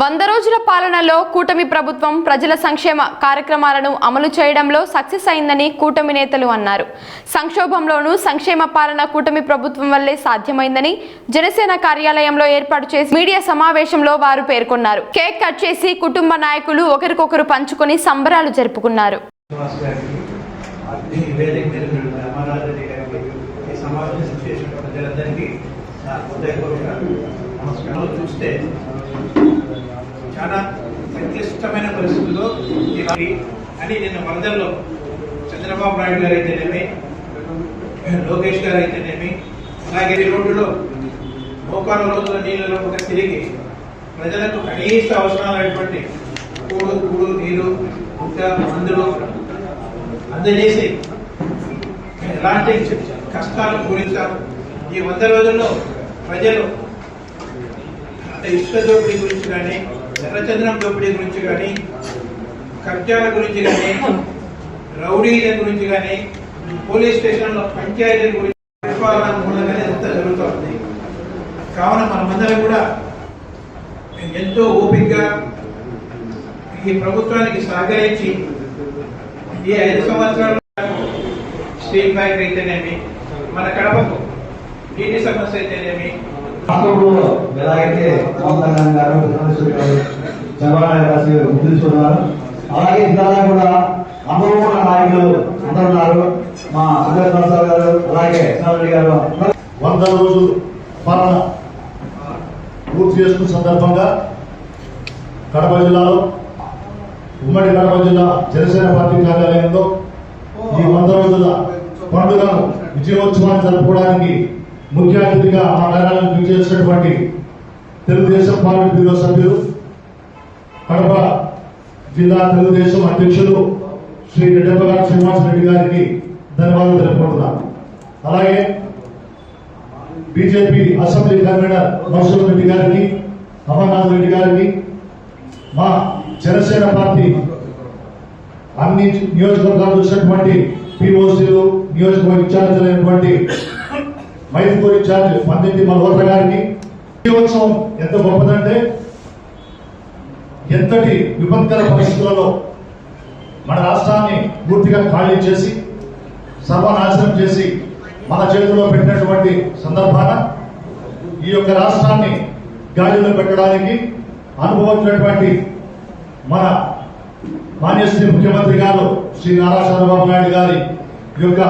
వంద రోజుల పాలనలో కూటమి ప్రభుత్వం ప్రజల సంక్షేమ కార్యక్రమాలను అమలు చేయడంలో సక్సెస్ అయిందని కూటమి నేతలు అన్నారు. సంక్షోభంలోనూ సంక్షేమ పాలన కూటమి ప్రభుత్వం వల్లే సాధ్యమైందని జనసేన కార్యాలయంలో ఏర్పాటు చేసి మీడియా సమావేశంలో వారు పేర్కొన్నారు. కేక్ కట్ చేసి కుటుంబ నాయకులు ఒకరికొకరు పంచుకొని సంబరాలు జరుపుకున్నారు. చూస్తే చాలా సంక్లిష్టమైన పరిస్థితుల్లో అని నిన్న వరదల్లో చంద్రబాబు నాయుడు గారు అయితేనేమి లోకేష్ గారు అయితేనేమి అలాగే రోడ్డులో మోకాల రోజుల నీళ్ళలో ఒక తిరిగి ప్రజలకు కనీస అవసరాలైనటువంటి కూడు కూడు నీరు ఇంకా మందులు అందజేసి ఎలాంటి కష్టాలు పూరించారు. ఈ వంద రోజుల్లో ప్రజలు అంటే ఇసుక దోపిడీ గురించి కానీ ఎర్రచంద్రం దోపిడీ గురించి కానీ కబ్జాల గురించి కానీ రౌడీల గురించి కానీ పోలీస్ స్టేషన్లో పంచాయతీల గురించి పరిపాలన మూలంగానే ఎంత జరుగుతోంది. కావున మనమందరం కూడా ఎంతో ఓపికగా ఈ ప్రభుత్వానికి సహకరించి ఈ ఐదు సంవత్సరాలు స్టీల్ బ్యాంక్ అయితేనేమి మన కడపకు నీటి సమస్య అయితేనేమి రాష్ట్రంలో ఎలాగైతే పవన్ గారు చంద్రశేఖర్ గారు చంద్రబాబు రాసి గుర్తించుకున్నారు అలాగే ఇంతలా కూడా అందరూ కూడా నాయకులు అందరూ ఉన్నారు. మా సురేష్ ప్రసాద్ గారు అలాగే కృష్ణారెడ్డి గారు వంద రోజు పాలన పూర్తి చేసుకున్న సందర్భంగా కడప జిల్లాలో ఉమ్మడి కడప జిల్లా జనసేన పార్టీ కార్యాలయంలో ఈ వంద రోజుల పండుగను విజయోత్సవాన్ని జరుపుకోవడానికి ముఖ్య అతిథిగా మా నగరాన్ని విచ్చేసినటువంటి తెలుగుదేశం పార్టీ బ్యూరో సభ్యులు కడప జిల్లా తెలుగుదేశం అధ్యక్షులు శ్రీ రెడ్డప్పగారు శ్రీనివాస్ రెడ్డి గారికి ధన్యవాదాలు తెలుపుకుంటున్నాను అలాగే BJP assembly convener Masoor Reddy గారికి అమర్నాథ్ రెడ్డి గారికి మా జనసేన పార్టీ అన్ని నియోజకవర్గాలు చూసినటువంటి పిఓసీలు నియోజకవర్గ ఇన్ఛార్జీలు అయినటువంటి ఇన్ఛార్జ్ పందింటి మల్హోత్ర గారికి. ఉత్సవం ఎంత గొప్పదంటే ఎంతటి విపత్కర పరిస్థితులలో మన రాష్ట్రాన్ని పూర్తిగా ఖాళీ చేసి సర్వనాశనం చేసి మన చేతిలో పెట్టినటువంటి సందర్భాన ఈ యొక్క రాష్ట్రాన్ని గాలిలో పెట్టడానికి అనుభవించినటువంటి మన మాన్యశ్రీ ముఖ్యమంత్రి గారు శ్రీ నారా చంద్రబాబు నాయుడు గారి యొక్క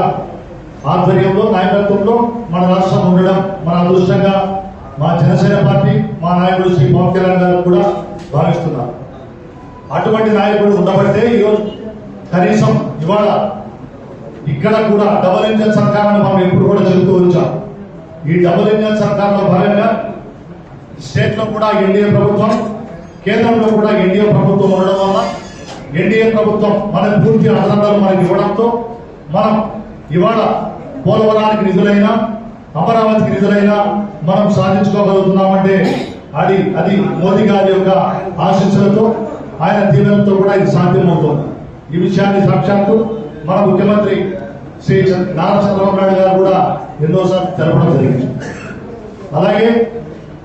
ఆధ్వర్యంలో నాయకత్వంలో మన రాష్ట్రం ఉండడం మన అదృష్టంగా మా జనసేన పార్టీ మా నాయకుడు శ్రీ పవన్ కళ్యాణ్ గారు కూడా భావిస్తున్నారు. అటువంటి నాయకుడు ఉండబట్టే ఈరోజు కనీసం ఇవాళ ఇక్కడ కూడా డబల్ ఇంజన్ సర్కారాన్ని మనం ఎప్పుడు కూడా చెబుతూ వచ్చాం. ఈ డబుల్ ఇంజన్ సర్కార్లో భాగంగా స్టేట్లో కూడా ఎన్డీఏ ప్రభుత్వం కేంద్రంలో కూడా ఎన్డీఏ ప్రభుత్వం ఉండడం వల్ల ఎన్డీఏ ప్రభుత్వం మన పూర్తి అండదండలు మనకి ఇవ్వడంతో మనం ఇవాళ పోలవరానికి నిధులైనా అమరావతికి నిధులైనా మనం సాధించుకోగలుగుతున్నామంటే అది అది మోదీ గారి యొక్క ఆశీస్సులతో ఆయన దీవెనతో కూడా ఇది సాధ్యమవుతుంది. ఈ విషయాన్ని సాక్షాత్తు మన ముఖ్యమంత్రి శ్రీ నారా చంద్రబాబు నాయుడు గారు కూడా ఎన్నోసార్లు తెలపడం జరిగింది. అలాగే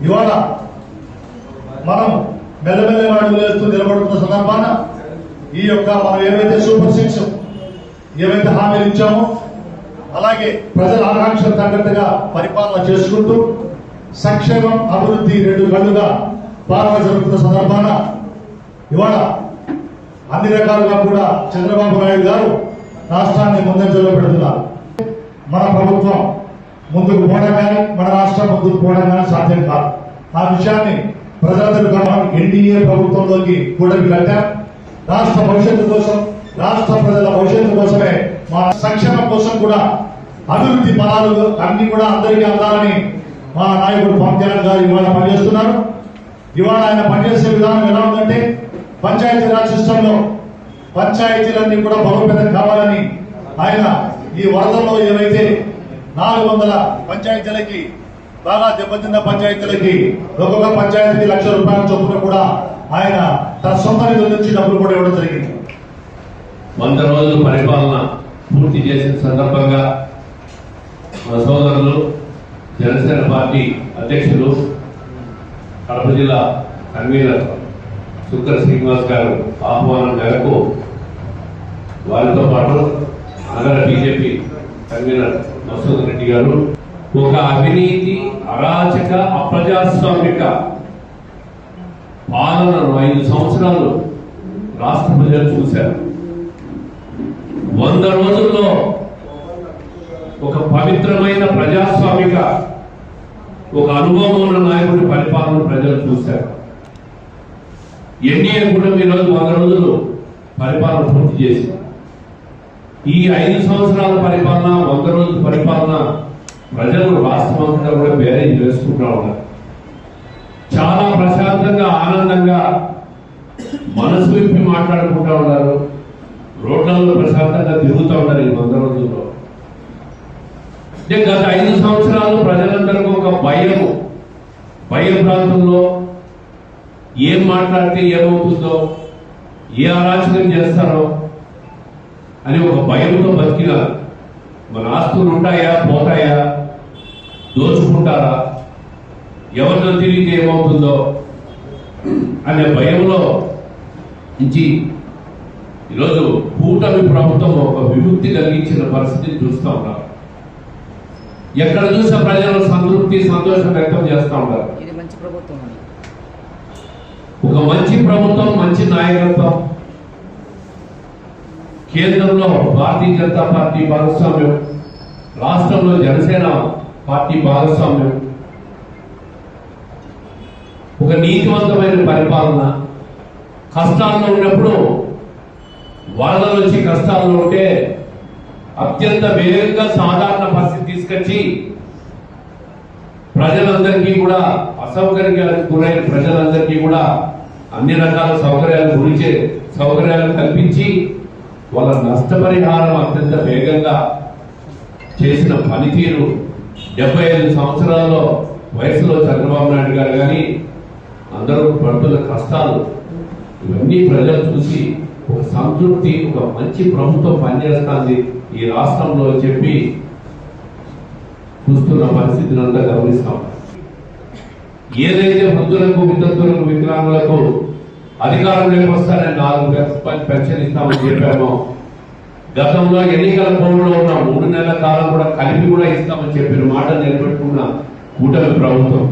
ఇవాళ మనం మెల్లమెల్ల అడుగులు వేస్తూ నిలబడుతున్న సందర్భాన ఈ యొక్క మనం ఏవైతే సూపర్ సిక్స్ ఏవైతే హామీలు ఇచ్చామో అలాగే ప్రజల ఆకాంక్షలు తగ్గట్టుగా పరిపాలన చేసుకుంటూ సంక్షేమం అభివృద్ధి రెండు కళ్ళుగా పాలన జరుగుతున్న సందర్భాన ఇవాళ అన్ని రకాలుగా కూడా చంద్రబాబు నాయుడు గారు రాష్ట్రాన్ని ముందంజలో పెడుతున్నారు. మన ప్రభుత్వం ముందుకు పోవడం కానీ మన రాష్ట్రం ముందుకు పోవడం కానీ సాధ్యం కాదు. ఆ విషయాన్ని ప్రజలందరూ మనం ఎన్డీఏ ప్రభుత్వంలోకి కూడలి కట్టాం రాష్ట్ర భవిష్యత్తు కోసం రాష్ట్ర ప్రజల భవిష్యత్తు కోసమే మా సంక్షేమం కోసం కూడా అభివృద్ధి ఫలాలు అన్ని కూడా అందరికీ అందాలని మా నాయకుడు పవన్ కళ్యాణ్ గారు ఇవాళ పనిచేస్తున్నారు. ఇవాళ ఆయన పనిచేసే విధానం ఎలా ఉందంటే పంచాయతీ రాజ్ సిస్టంలో పంచాయతీలన్నీ కూడా బలోపేతం కావాలని ఆయన ఈ వరదల్లో ఏవైతే నాలుగు వందల పంచాయతీలకి బాగా దెబ్బతిన్న పంచాయతీలకి ఒక్కొక్క పంచాయతీకి లక్ష రూపాయల చొప్పున కూడా ఆయన తన సొంత నిధుల నుంచి డబ్బులు కూడా ఇవ్వడం జరిగింది. వంద రోజులు పరిపాలన పూర్తి చేసిన సందర్భంగా జనసేన పార్టీ అధ్యక్షులు కడప జిల్లా కన్వీనర్ శుక్ర శ్రీనివాస్ గారు ఆహ్వానం మేరకు వారితో పాటు నగర బీజేపీ కన్వీనర్ మసూద్ రెడ్డి గారు ఒక అవినీతి అరాచక అప్రజాస్వామిక పాలనను ఐదు సంవత్సరాలు రాష్ట్ర ప్రజలు చూశారు. వంద రోజుల్లో ఒక పవిత్రమైన ప్రజాస్వామిక ఒక అనుభవం ఉన్న నాయకుడి పరిపాలన ప్రజలు చూశారు. ఎన్డీఏ కూడా ఈరోజు వంద రోజులు పరిపాలన పూర్తి చేసింది. ఈ ఐదు సంవత్సరాల పరిపాలన వంద రోజుల పరిపాలన ప్రజలు రాష్ట్రమంతటా కూడా బేరేజ్ చేసుకుంటా ఉన్నారు. చాలా ప్రశాంతంగా ఆనందంగా మనసు విప్పి మాట్లాడుకుంటా ఉన్నారు. రోడ్లలో ప్రశాంతంగా తిరుగుతూ ఉన్నారు ఈ వంద రోజుల్లో. అంటే గత ఐదు సంవత్సరాలు ప్రజలందరికీ ఒక భయము. భయం ప్రాంతంలో ఏం మాట్లాడితే ఏమవుతుందో ఏ అరాచకం చేస్తారో అని ఒక భయంతో బతికిన మన ఆస్తులు ఉంటాయా పోతాయా దోచుకుంటారా ఎవరినో తిరిగితే ఏమవుతుందో అనే భయంలో నుంచి ఈరోజు కూటమి ప్రభుత్వం ఒక విముక్తి కలిగించిన పరిస్థితిని చూస్తూ ఉన్నారు ఎక్కడ చూసా ప్రజలు సంతృప్తి సంతోషం వ్యక్తం చేస్తూ ఉంటారు. ఇది మంచి ప్రభుత్వం ఒక మంచి ప్రభుత్వం మంచి నాయకత్వం. కేంద్రంలో భారతీయ జనతా పార్టీ భాగస్వామ్యం. రాష్ట్రంలో జనసేన పార్టీ భాగస్వామ్యం. ఒక నీతివంతమైన పరిపాలన. కష్టాల్లో ఉన్నప్పుడు వరదలు వచ్చి కష్టాల్లో ఉంటే అత్యంత వేగంగా సాధారణ తీసుకొచ్చి ప్రజలందరికీ కూడా అసౌకర్యాలకు గురైన ప్రజలందరికీ కూడా అన్ని రకాల సౌకర్యాలు గురించే సౌకర్యాలు కల్పించి వాళ్ళ నష్టపరిహారం అత్యంత వేగంగా చేసిన పనితీరు డెబ్బై ఐదు సంవత్సరాల్లో వయసులో చంద్రబాబు నాయుడు గారు కానీ అందరూ పడుతున్న కష్టాలు ఇవన్నీ ప్రజలు చూసి ఒక సంతృప్తి ఒక మంచి ప్రభుత్వం పనిచేస్తుంది ఈ రాష్ట్రంలో చెప్పి చూస్తున్న పరిస్థితిని అంతా గమనిస్తాం. ఏదైతే వృద్ధులకు వితంతులకు వికలాంగులకు అధికారంలోకి వస్తారని నాలుగు రూపాయలు పెన్షన్ ఇస్తామని చెప్పాము గతంలో ఎన్నికల కోడ్లో ఉన్న మూడు నెలల కాలం కూడా కలిపి కూడా ఇస్తామని చెప్పిన మాట నిలబెట్టుకున్న కూటమి ప్రభుత్వం.